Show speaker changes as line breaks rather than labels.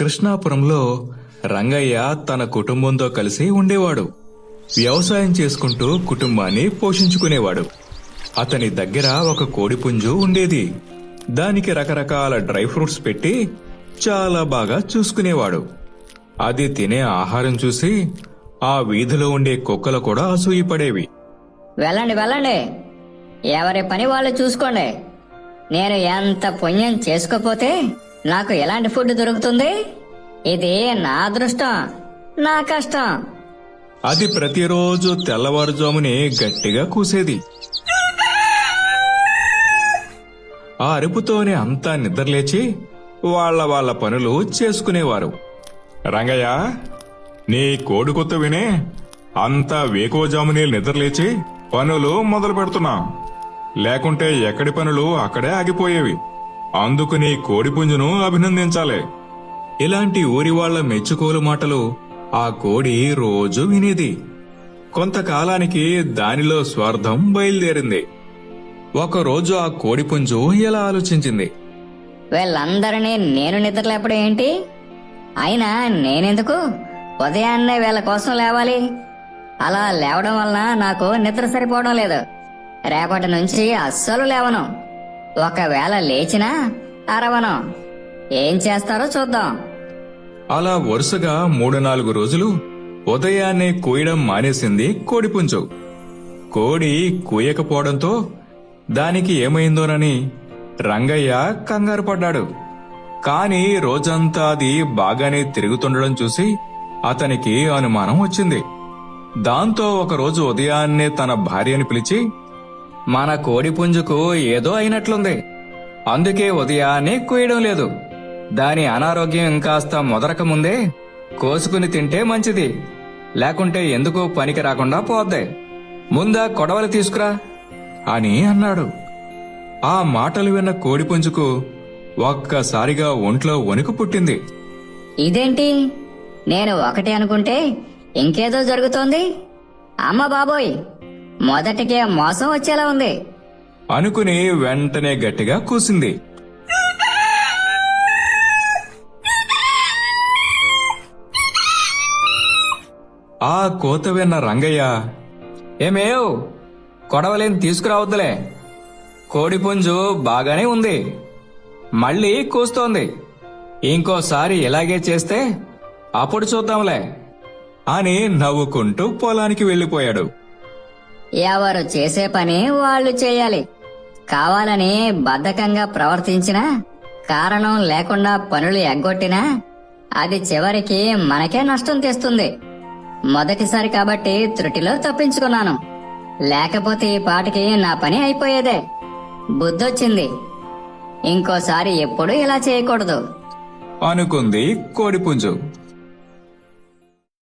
కృష్ణాపురంలో రంగయ్య తన కుటుంబంతో కలిసి ఉండేవాడు. వ్యవసాయం చేసుకుంటూ కుటుంబాన్ని పోషించుకునేవాడు. అతని దగ్గర ఒక కోడిపుంజు ఉండేది. దానికి రకరకాల డ్రై ఫ్రూట్స్ పెట్టి చాలా బాగా చూసుకునేవాడు. అది తినే ఆహారం చూసి ఆ వీధిలో ఉండే కుక్కలు కూడా అసూయపడేవి.
వెళ్ళండి వెళ్ళండి. ఎవరి పని వాళ్ళు చూసుకోండి. నేను ఎంత పుణ్యం చేసుకోపోతే నాకు ఎలాంటి ఫుడ్ దొరుకుతుంది? ఇది నా అదృష్టం నా కష్టం.
అది ప్రతిరోజు తెల్లవారుజామునే గట్టిగా కూసేది. ఆ అరుపుతోనే అంతా నిద్రలేచి వాళ్ళ వాళ్ళ పనులు చేసుకునేవారు. రంగయ్య నీ కోడికొత్త వినే అంతా వేకోజామునే నిద్రలేచి పనులు మొదలు పెడుతున్నాం లేకుంటే ఎక్కడి పనులు అక్కడే ఆగిపోయేవి. అందుకు నీ అభినందించాలి. ఇలాంటి ఊరి వాళ్ళ మెచ్చుకోలు మాటలు ఆ కోడి రోజు వినేది. కొంతకాలానికి దానిలో స్వార్థం బయలుదేరింది. ఒకరోజు ఆ కోడిపుంజు ఇలా ఆలోచించింది?
వీళ్ళందరినీ నేను నిద్రలేపడం ఏంటి? అయినా నేనెందుకు? ఉదయాన్నే వీళ్ళ కోసం లేవాలి. అలా లేవడం వలన నాకు నిద్ర సరిపోవడం లేదు. రేపటి నుంచి అస్సలు లేవను. ఒకవేళ లేచినా అరవను. ఏం చేస్తారో చూద్దాం.
అలా వరుసగా మూడు నాలుగు రోజులు ఉదయాన్నే కూయడం మానేసింది కోడిపుంజు. కోడి కూయకపోవడంతో దానికి ఏమైందోనని రంగయ్య కంగారు పడ్డాడు. కాని రోజంతా అది బాగానే తిరుగుతుండడం చూసి అతనికి అనుమానం వచ్చింది. దాంతో ఒకరోజు ఉదయాన్నే తన భార్యని పిలిచి మన కోడిపుంజుకు ఏదో అయినట్లుంది. అందుకే ఉదయాన్నే కోయడం లేదు. దాని అనారోగ్యం ఇంకాస్త మొదరక ముందే కోసుకుని తింటే మంచిది. లేకుంటే ఎందుకు పనికి రాకుండా పోద్ది. ముందా కొడవలి తీసుకురా అని అన్నాడు. ఆ మాటలు విన్న కోడిపుంజుకు ఒక్కసారిగా ఒంట్లో వణుకు పుట్టింది.
ఇదేంటి? నేను ఒకటి అనుకుంటే ఇంకేదో జరుగుతోంది. అమ్మ బాబోయ్! మొదటికే మోసం వచ్చేలా ఉంది.
అనుకుని వెంటనే గట్టిగా కూసింది. ఆ కోత విన్న రంగయ్య ఏమేవ్? కొడవలేని తీసుకురావద్దులే. కోడిపుంజు బాగానే ఉంది. మళ్ళీ కూస్తోంది. ఇంకోసారి ఇలాగే చేస్తే అప్పుడు చూద్దాంలే. అని నవ్వుకుంటూ పొలానికి వెళ్ళిపోయాడు.
ఎవరు చేసే పని వాళ్ళు చేయాలి. కావాలని బద్ధకంగా ప్రవర్తించినా కారణం లేకుండా పనులు ఎగ్గొట్టినా అది చివరికి మనకే నష్టం తెస్తుంది. మొదటిసారి కాబట్టి త్రుటిలో తప్పించుకున్నాను. లేకపోతే ఈ పాటికి నా పని అయిపోయేదే. బుద్ధొచ్చింది. ఇంకోసారి ఎప్పుడు ఇలా చేయకూడదు.
అనుకుంది కోడిపుంజు.